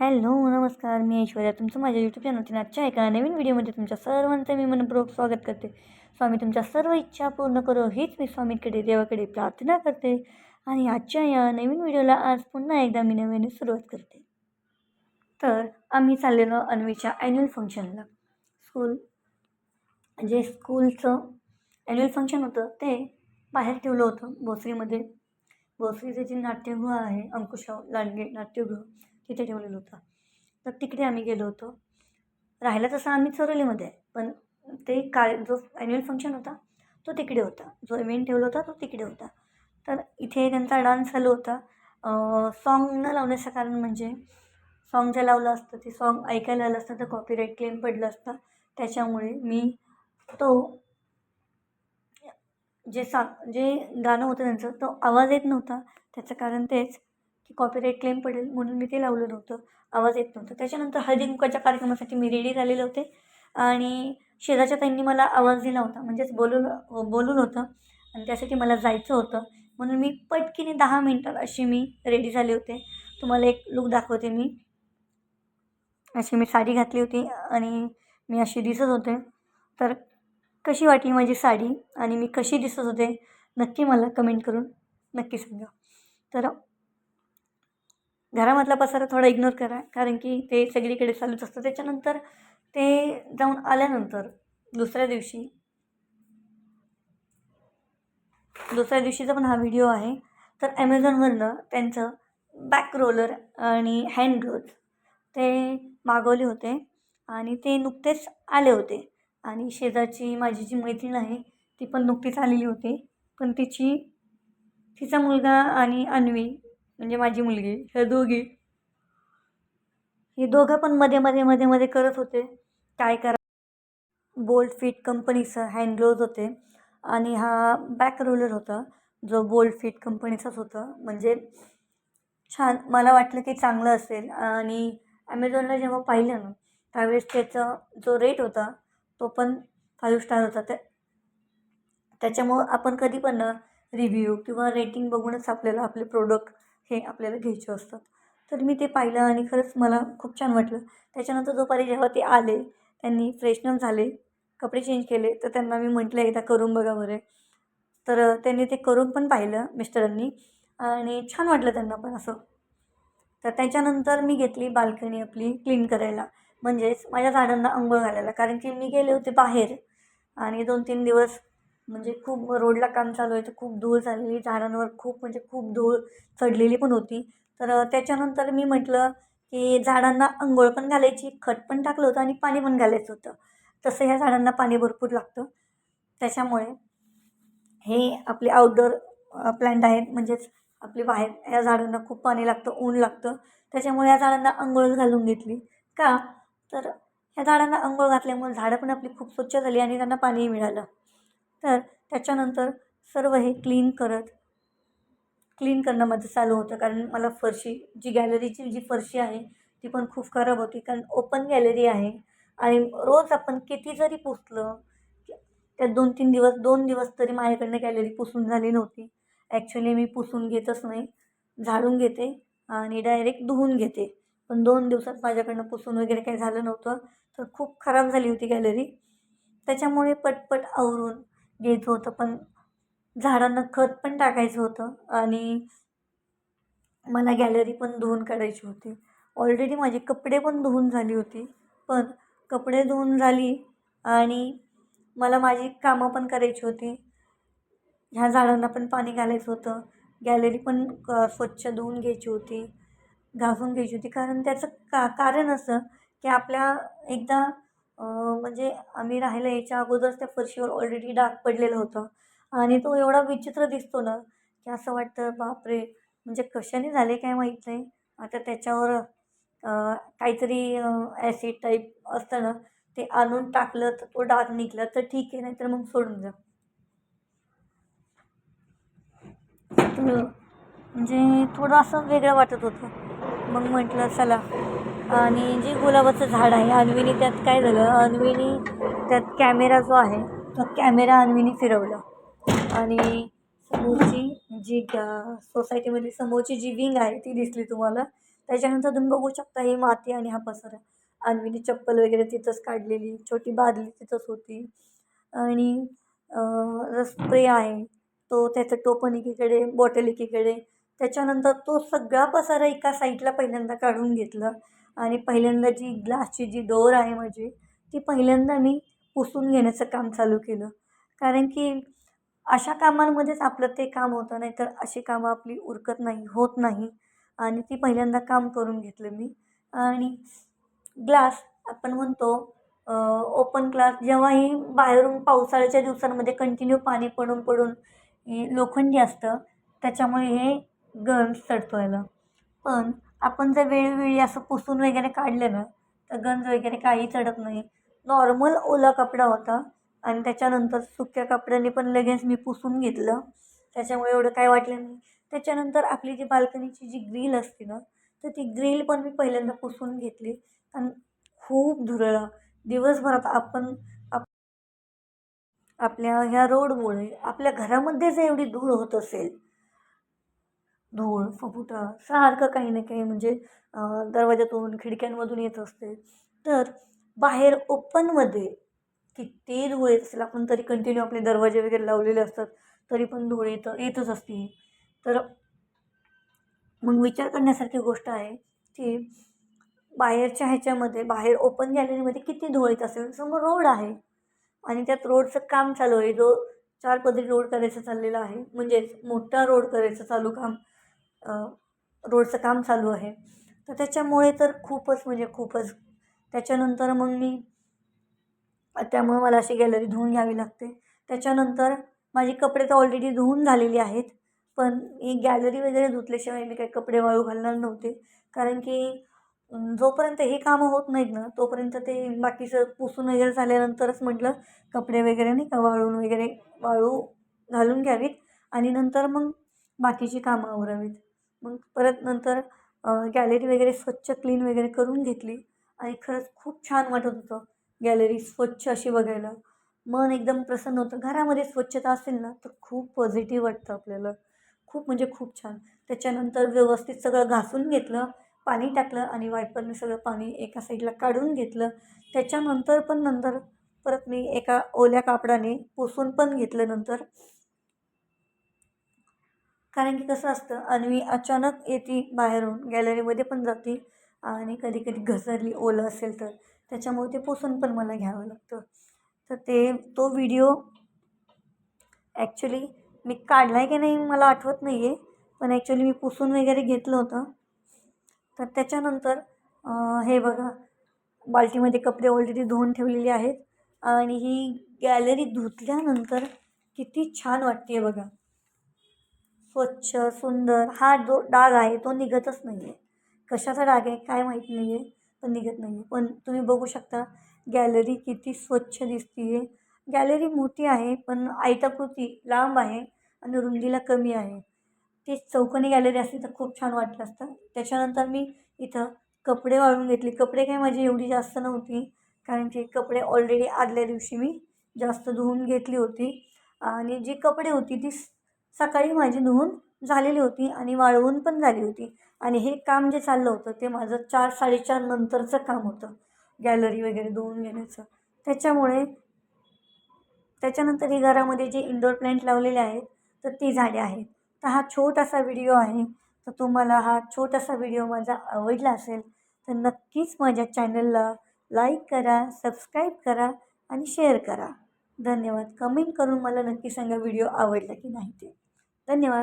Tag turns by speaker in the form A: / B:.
A: Hello नमस्कार मी ऐश्वर्या. तुमचं माझ्या यूट्यूब चॅनलच्या आजच्या एका नवीन व्हिडिओमध्ये तुमच्या सर्वांचं मी मनपूर्वक स्वागत करते. स्वामी तुमच्या सर्व इच्छा पूर्ण करो हीच मी स्वामीकडे देवाकडे प्रार्थना करते. आणि आजच्या या नवीन व्हिडिओला आज पुन्हा एकदा मी नव्याने सुरुवात करते. तर आम्ही चाललेलो अन्वीच्या ॲन्युअल फंक्शनला स्कूल जे स्कूलचं ॲन्युअल फंक्शन होतं ते बाहेर ठेवलं होतं भोसरीमध्ये. भोसरीचे जे नाट्यगृह आहे अंकुशराव लांडगे नाट्यगृह तिथे ठेवलेलं होतं. तर तिकडे आम्ही गेलो होतो. राहिला तसं आम्ही चरोलीमध्ये आहे पण ते काय जो ॲन्युअल फंक्शन होता तो तिकडे होता. जो इव्हेंट ठेवला होता तो तिकडे होता. तर इथे त्यांचा डान्स चालू होता. सॉन्ग न लावण्याचं कारण म्हणजे सॉन्ग जे लावलं असतं ते सॉन्ग ऐकायला आलं असतं तर कॉपीराईट क्लेम पडलं असतं. त्याच्यामुळे मी तो जे सा जे गाणं होतं त्यांचं तो आवाज येत नव्हता. त्याचं कारण तेच की कॉपीराईट क्लेम पडेल म्हणून मी ते लावलं नव्हतं आवाज येत नव्हतं. त्याच्यानंतर हळदी कार्यक्रमासाठी मी रेडी झालेले होते. आणि शेजारच्या ताईंनी मला आवाज दिला होता. म्हणजेच बोलून बोलून होतं. आणि त्यासाठी मला जायचं होतं. म्हणून मी पटकीने दहा मिनटात अशी मी रेडी झाले होते. तुम्हाला एक लुक दाखवते मी. अशी मी साडी घातली होती आणि मी अशी दिसत होते. तर कशी वाटली माझी साडी? आणि मी कशी दिसत होते? नक्की मला कमेंट करून नक्की सांगा. तर घरामधला पसारा थोडा इग्नोर करा. कारण की ते सगळीकडे चालूच असतं. त्याच्यानंतर ते जाऊन आल्यानंतर दुसऱ्या दिवशी दुसऱ्या दिवशीचा पण हा व्हिडिओ आहे. तर ॲमेझॉनवरनं त्यांचं बॅक रोलर आणि हँड ग्लोज ते मागवले होते आणि ते नुकतेच आले होते. आणि शेजारची माझी जी मैत्रीण आहे ती पण नुकतीच आलेली होती. पण तिची तिचा मुलगा आणि अन्वी म्हणजे माझी मुलगी ह्या दोघी. हे दोघं पण मध्ये मध्ये मध्ये मध्ये करत होते. काय करा बोल्ट फिट कंपनीचं हँडग्लोज होते. आणि हा बॅक रोलर होता जो बोल्ट फिट कंपनीचाच होता. म्हणजे छान मला वाटलं की चांगलं असेल. आणि ॲमेझॉनला जेव्हा पाहिलं ना त्यावेळेस त्याचा जो रेट होता तो पण फाईव्ह स्टार होता. त्या त्याच्यामुळं आपण कधी पण ना रिव्ह्यू किंवा रेटिंग बघूनच आपल्याला आपले प्रोडक्ट हे आपल्याला घ्यायचे असतात. तर मी ते पाहिलं आणि खरंच मला खूप छान वाटलं. त्याच्यानंतर दुपारी जेव्हा ते आले त्यांनी फ्रेशनर झाले कपडे चेंज केले तर त्यांना मी म्हटलं एकदा करून बघा बरे. तर त्यांनी ते करून पण पाहिलं मिस्टरांनी आणि छान वाटलं त्यांना पण असं. तर त्याच्यानंतर मी घेतली बाल्कनी आपली क्लीन करायला. म्हणजेच माझ्या झाडांना अंघोळ घालायला. कारण की मी गेले होते बाहेर आणि दोन तीन दिवस म्हणजे खूप रोडला काम चालू आहे तर खूप धूळ झालेली झाडांवर खूप म्हणजे खूप धूळ चढलेली पण होती. तर त्याच्यानंतर मी म्हटलं की झाडांना अंघोळ पण घालायची खत पण टाकलं होतं आणि पाणी पण घालायचं होतं. तसं ह्या झाडांना पाणी भरपूर लागतं. त्याच्यामुळे हे आपले आउटडोअर प्लॅन्ट आहेत म्हणजेच आपली बाहेर या झाडांना खूप पाणी लागतं ऊन लागतं. त्याच्यामुळे या झाडांना अंघोळ घालून घेतली. का? तर ह्या झाडांना अंघोळ घातल्यामुळे झाडं पण आपली खूप स्वच्छ झाली आणि त्यांना पाणीही मिळालं. तर त्याच्यानंतर सर्व हे क्लीन करत क्लीन करणं माझं चालू होतं. कारण मला फरशी जी गॅलरीची जी फरशी आहे ती पण खूप खराब होती. कारण ओपन गॅलरी आहे आणि रोज आपण किती जरी पुसलं त्यात दोन तीन दिवस दोन दिवस तरी माझ्याकडनं गॅलरी पुसून झाली नव्हती. ॲक्च्युली मी पुसून घेतच नाही. झाडून घेते आणि डायरेक्ट धुवून घेते. पण दोन दिवसात माझ्याकडनं पुसून वगैरे काही झालं नव्हतं. तर खूप खराब झाली होती गॅलरी त्याच्यामुळे पटपट आवरून घ्यायचं होतं पण झाडांना खत पण टाकायचं होतं आणि मला गॅलरी पण धुवून काढायची होती. ऑलरेडी माझे कपडे पण धुवून झाली होती पण कपडे धुवून झाली आणि मला माझी कामं पण करायची होती. ह्या झाडांना पण पाणी घालायचं होतं. गॅलरी पण क स्वच्छ धुवून घ्यायची होती घासून घ्यायची होती. कारण त्याचं का कारण असं की आपल्या एकदा म्हणजे आम्ही राहायला यायच्या अगोदरच त्या फरशीवर ऑलरेडी डाग पडलेलं होतं. आणि तो एवढा विचित्र दिसतो ना की असं वाटतं बापरे! म्हणजे कशाने झाले काय माहीत नाही. आता त्याच्यावर काहीतरी ॲसिड टाईप असतं ना ते आणून टाकलं तर तो डाग निघला तर ठीक आहे नाही तर मग सोडून जा. म्हणजे थोडं असं वेगळं वाटत होतं. मग म्हटलं चला आणि जे गुलाबाचं झाड आहे अन्वीने त्यात काय झालं? अन्वीने त्यात कॅमेरा जो आहे तो कॅमेरा अन्वीने फिरवला. आणि समोरची जी सोसायटीमधली समोरची जी विंग आहे ती दिसली तुम्हाला. त्याच्यानंतर तुम्ही बघू शकता ही माती आणि हा पसरा. अन्वीने चप्पल वगैरे तिथंच काढलेली छोटी बादली तिथंच होती. आणि स्प्रे आहे तो त्याचं टोपण एकीकडे बॉटल एकीकडे. त्याच्यानंतर तो सगळा पसारा एका साईडला पहिल्यांदा काढून घेतला. आणि पहिल्यांदा जी ग्लासची जी डोअर आहे माझी ती पहिल्यांदा मी पुसून घेण्याचं काम चालू केलं. कारण की अशा कामांमध्येच आपलं ते काम होतं नाही तर अशी कामं आपली उरकत नाही होत नाही. आणि ती पहिल्यांदा काम करून घेतलं मी. आणि ग्लास आपण म्हणतो ओपन ग्लास जेव्हाही बाहेरून पावसाळ्याच्या दिवसांमध्ये कंटिन्यू पाणी पडून पडून लोखंडी असतं त्याच्यामुळे हे गंज चढतोयला पण आपण जर वेळोवेळी असं पुसून वगैरे काढलं ना तर गंज वगैरे काही चढत नाही. नॉर्मल ओला कपडा होता आणि त्याच्यानंतर सुक्या कपड्याने पण लगेच मी पुसून घेतलं. त्याच्यामुळे एवढं काय वाटलं नाही. त्याच्यानंतर आपली जी बाल्कनीची जी ग्रिल असते ना तर ती ग्रिल पण मी पहिल्यांदा पुसून घेतली. आणि खूप धुरळा. दिवसभरात आपण आप आपल्या ह्या रोडमुळे आपल्या घरामध्ये जर एवढी धूळ होत असेल. धूळ फफुटा सारखं काही ना काही म्हणजे दरवाजातून खिडक्यांमधून येत असते. तर बाहेर ओपनमध्ये किती धूळ येत असेल आपण तरी कंटिन्यू आपले दरवाजे वगैरे लावलेले असतात तरी पण धूळ येतं येतच असते. तर मग विचार करण्यासारखी गोष्ट आहे की बाहेरच्या ह्याच्यामध्ये बाहेर ओपन गॅलरीमध्ये किती धूळ येत असेल? समोर रोड आहे. आणि त्यात रोडचं काम चालू आहे. जो चार पदरी रोड करायचं चाललेलं आहे म्हणजेच मोठा रोड करायचं चालू काम रोडचं काम चालू आहे. तर त्याच्यामुळे तर खूपच म्हणजे खूपच. त्याच्यानंतर मग मी त्यामुळं मला अशी गॅलरी धुवून घ्यावी लागते. त्याच्यानंतर माझी कपडे तर ऑलरेडी धुवून झालेली आहेत. पण ही गॅलरी वगैरे धुतल्याशिवाय मी काही कपडे वाळू घालणार नव्हते. कारण की जोपर्यंत हे कामं होत नाहीत ना तोपर्यंत ते बाकीचं पुसून वगैरे झाल्यानंतरच म्हटलं कपडे वगैरे नाही का वाळून वगैरे वाळू घालून घ्यावीत. आणि नंतर मग बाकीची कामं आवरावीत. मग परत नंतर गॅलरी वगैरे स्वच्छ क्लीन वगैरे करून घेतली आणि खरंच खूप छान वाटत होतं गॅलरी स्वच्छ अशी बघायला. मन एकदम प्रसन्न होतं. घरामध्ये स्वच्छता असेल ना तर खूप पॉझिटिव्ह वाटतं आपल्याला. खूप म्हणजे खूप छान. त्याच्यानंतर व्यवस्थित सगळं घासून घेतलं पाणी टाकलं आणि वायपरने सगळं पाणी एका साईडला काढून घेतलं. त्याच्यानंतर पण नंतर परत मी एका ओल्या कापडाने पुसून पण घेतलं नंतर. कारण की कसं असतं आणि मी अचानक येते बाहेरून गॅलरीमध्ये पण जाते आणि कधी कधी घसरली ओलं असेल तर. त्याच्यामुळे ते पुसून पण मला घ्यावं लागतं. तर ते तो व्हिडिओ ॲक्च्युली मी काढला आहे की नाही मला आठवत नाही आहे पण ॲक्च्युली मी पुसून वगैरे घेतलं होतं. तर त्याच्यानंतर हे बघा बाल्टीमध्ये कपडे ऑलरेडी धुवून ठेवलेले आहेत आणि ही गॅलरी धुतल्यानंतर किती छान वाटते बघा. स्वच्छ सुंदर हा जो डाग आहे तो निघतच नाही आहे कशाचा डाग आहे काय माहीत नाही आहे पण निघत नाही आहे पण तुम्ही बघू शकता गॅलरी किती स्वच्छ दिसते आहे गॅलरी मोठी आहे पण आयताकृती लांब आहे आणि रुंदीला कमी आहे. ती चौकोनी गॅलरी असली तर खूप छान वाटलं असतं. त्याच्यानंतर मी इथं कपडे वाळून घेतले. कपडे काही माझी एवढी जास्त नव्हती कारण की कपडे ऑलरेडी आदल्या दिवशी मी जास्त धुवून घेतली होती. आणि जी कपडे होती ती सकाळी माझी धुवून झालेली होती आणि वाळवून पण झाली होती. आणि हे काम जे चाललं होतं ते माझं चार साडेचार नंतरचं काम होतं. गॅलरी वगैरे धुवून घेण्याचं. त्याच्यामुळे त्याच्यानंतर ही घरामध्ये जे इंडोर प्लॅन्ट लावलेले आहेत तर ती झाडे आहेत. तर हा छोटासा व्हिडिओ आहे. तर तुम्हाला हा छोटासा व्हिडिओ माझा आवडला असेल तर नक्कीच माझ्या चॅनलला लाईक करा सबस्क्राईब करा आणि शेअर करा. धन्यवाद. कमेंट करून मला नक्की सांगा व्हिडिओ आवडला की नाही ते. धन्यवाद.